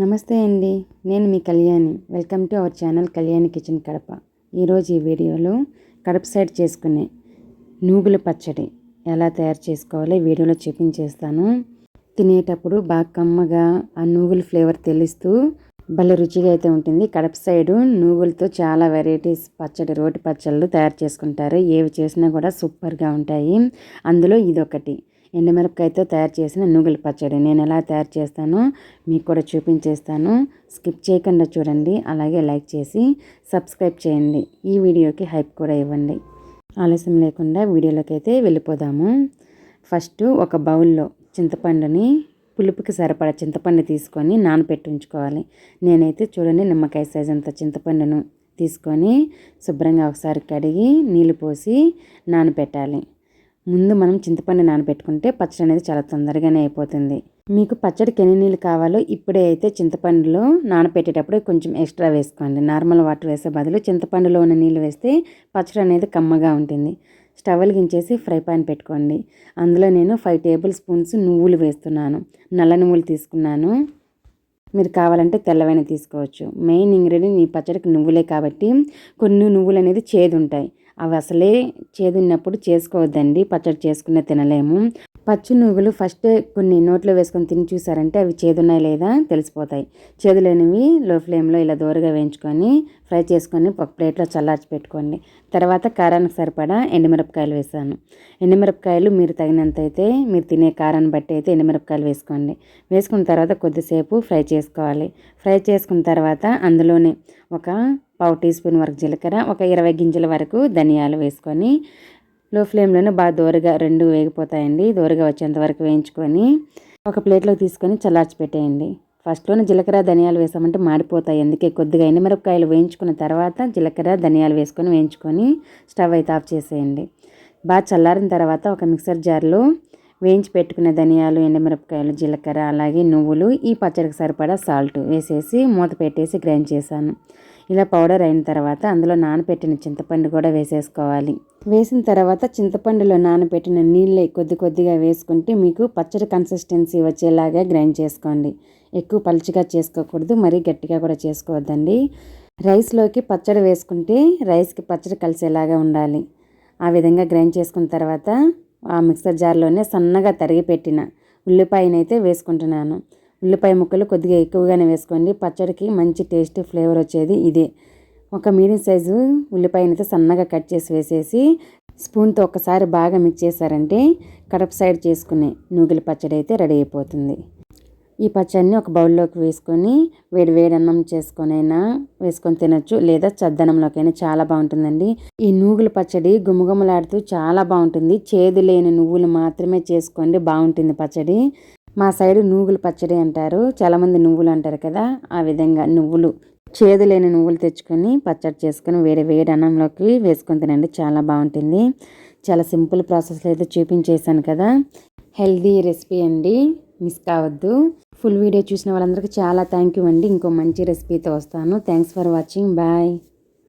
నమస్తే అండి నేను మీ Kalyani. Welcome to our channel Kalyani kitchen Kadapa. ఈరోజు ఈ వీడియోలో కడప సైడ్ చేసుకునే నూగుల పచ్చడి ఎలా తయారు చేసుకోవాలో వీడియోలో చూపించేస్తాను. తినేటప్పుడు బాగా కమ్మగా ఆ నూగుల ఫ్లేవర్ తెలుస్తూ భలే రుచిగా అయితే ఉంటుంది. కడప సైడు నూగులతో చాలా వెరైటీస్ పచ్చడి రోటి పచ్చళ్ళు తయారు చేసుకుంటారు. ఏవి చేసినా కూడా సూపర్గా ఉంటాయి. అందులో ఇదొకటి. ఎండుమిరపకాయతో తయారు చేసిన నూగుల పచ్చడి. నేను ఎలా తయారు చేస్తానో మీకు కూడా చూపించేస్తాను. స్కిప్ చేయకుండా చూడండి. అలాగే లైక్ చేసి సబ్స్క్రైబ్ చేయండి. ఈ వీడియోకి హైప్ కూడా ఇవ్వండి. ఆలస్యం లేకుండా వీడియోలోకి అయితే వెళ్ళిపోదాము. ఫస్ట్ ఒక బౌల్లో చింతపండుని పులుపుకి సరిపడా చింతపండు తీసుకొని నానబెట్టి ఉంచుకోవాలి నేనైతే చూడండి నిమ్మకాయ సైజ్ అంత చింతపండును తీసుకొని శుభ్రంగా ఒకసారి కడిగి నీళ్ళు పోసి నానబెట్టాలి ముందు మనం చింతపండు నానబెట్టుకుంటే పచ్చడి అనేది చాలా తొందరగానే అయిపోతుంది. మీకు పచ్చడికి ఎన్ని నీళ్ళు కావాలో ఇప్పుడే అయితే చింతపండులో నానబెట్టేటప్పుడు కొంచెం ఎక్స్ట్రా వేసుకోండి. నార్మల్ వాటర్ వేసే బదులు చింతపండులో ఉన్న నీళ్ళు వేస్తే పచ్చడి అనేది కమ్మగా ఉంటుంది. స్టవ్ వెలిగించేసి ఫ్రై పాన్ పెట్టుకోండి. అందులో నేను ఫైవ్ టేబుల్ స్పూన్స్ నువ్వులు వేస్తున్నాను. నల్ల నువ్వులు తీసుకున్నాను. మీరు కావాలంటే తెల్లవైన తీసుకోవచ్చు. మెయిన్ ఇంగ్రీడియంట్ ఈ పచ్చడికి నువ్వులే కాబట్టి కొన్ని నువ్వులు అనేది చేదు ఉంటాయి. అవి అసలే చేదున్నప్పుడు చేసుకోవద్దండి. పచ్చడి చేసుకునే తినలేము. పచ్చి నువ్వులు ఫస్ట్ కొన్ని నోట్లో వేసుకొని తిని చూసారంటే అవి చేదున్నాయి లేదా తెలిసిపోతాయి. చేదులేనివి లో ఫ్లేమ్లో ఇలా దూరగా వేయించుకొని ఫ్రై చేసుకొని ఒక ప్లేట్లో చల్లార్చి పెట్టుకోండి. తర్వాత కారానికి సరిపడా ఎండుమిరపకాయలు వేసాను. ఎండుమిరపకాయలు మీరు తగినంత అయితే మీరు తినే కారాన్ని బట్టి అయితే ఎండుమిరపకాయలు వేసుకోండి. వేసుకున్న తర్వాత కొద్దిసేపు ఫ్రై చేసుకోవాలి. ఫ్రై చేసుకున్న తర్వాత అందులోనే ఒక పావు టీ స్పూన్ వరకు జీలకర్ర ఒక ఇరవై గింజల వరకు ధనియాలు వేసుకొని లో ఫ్లేమ్లోనే బాగా దోరగా రెండు వేగిపోతాయండి. దోరగా వచ్చేంత వరకు వేయించుకొని ఒక ప్లేట్లో తీసుకొని చల్లార్చి పెట్టేయండి. ఫస్ట్లోనే జీలకర్ర ధనియాలు వేసామంటే మాడిపోతాయి. అందుకే కొద్దిగా ఎండుమిరపకాయలు వేయించుకున్న తర్వాత జీలకర్ర ధనియాలు వేసుకొని వేయించుకొని స్టవ్ అయితే ఆఫ్ చేసేయండి. బాగా చల్లారిన తర్వాత ఒక మిక్సర్ జార్లో వేయించి పెట్టుకున్న ధనియాలు ఎండుమిరపకాయలు జీలకర్ర అలాగే నువ్వులు ఈ పచ్చడికి సరిపడా సాల్ట్ వేసేసి మూత పెట్టేసి గ్రైండ్ చేశాను. ఇలా పౌడర్ అయిన తర్వాత అందులో నానబెట్టిన చింతపండు కూడా వేసేసుకోవాలి. వేసిన తర్వాత చింతపండులో నానబెట్టిన నీళ్ళే కొద్ది కొద్దిగా వేసుకుంటే మీకు పచ్చడి కన్సిస్టెన్సీ వచ్చేలాగా గ్రైండ్ చేసుకోండి. ఎక్కువ పలుచగా చేసుకోకూడదు మరీ గట్టిగా కూడా చేసుకోవద్దండి. రైస్లోకి పచ్చడి వేసుకుంటే రైస్కి పచ్చడి కలిసేలాగా ఉండాలి. ఆ విధంగా గ్రైండ్ చేసుకున్న తర్వాత ఆ మిక్సర్ జార్లోనే సన్నగా తరిగి పెట్టిన ఉల్లిపాయనైతే వేసుకుంటున్నాను. ఉల్లిపాయ ముక్కలు కొద్దిగా ఎక్కువగానే వేసుకోండి. పచ్చడికి మంచి టేస్ట్ ఫ్లేవర్ వచ్చేది ఇదే. ఒక మీడియం సైజు ఉల్లిపాయని అయితే సన్నగా కట్ చేసి వేసేసి స్పూన్తో ఒకసారి బాగా మిక్స్ చేశారంటే కడప సైడ్ చేసుకునే నూగిల పచ్చడి అయితే రెడీ అయిపోతుంది. ఈ పచ్చడిని ఒక బౌల్లోకి వేసుకొని వేడి వేడి అన్నం చేసుకొనైనా వేసుకొని తినొచ్చు లేదా చద్దనంలోకైనా చాలా బాగుంటుందండి. ఈ నూగుల పచ్చడి గుమగుమలాడుతూ చాలా బాగుంటుంది. చేదు లేని నువ్వులు మాత్రమే చేసుకోండి బాగుంటుంది పచ్చడి. మా సైడు నువ్వులు పచ్చడి అంటారు. చాలామంది నువ్వులు అంటారు కదా ఆ విధంగా నువ్వులు. చేదు లేని నువ్వులు తెచ్చుకొని పచ్చడి చేసుకొని వేడి వేడి అన్నంలోకి వేసుకొని తినండి చాలా బాగుంటుంది. చాలా సింపుల్ ప్రాసెస్లో అయితే చూపించేశాను కదా. హెల్దీ రెసిపీ అండి మిస్ కావద్దు. ఫుల్ వీడియో చూసిన వాళ్ళందరికీ చాలా థ్యాంక్ యూ అండి. ఇంకో మంచి రెసిపీతో వస్తాను. Thanks for watching. బాయ్.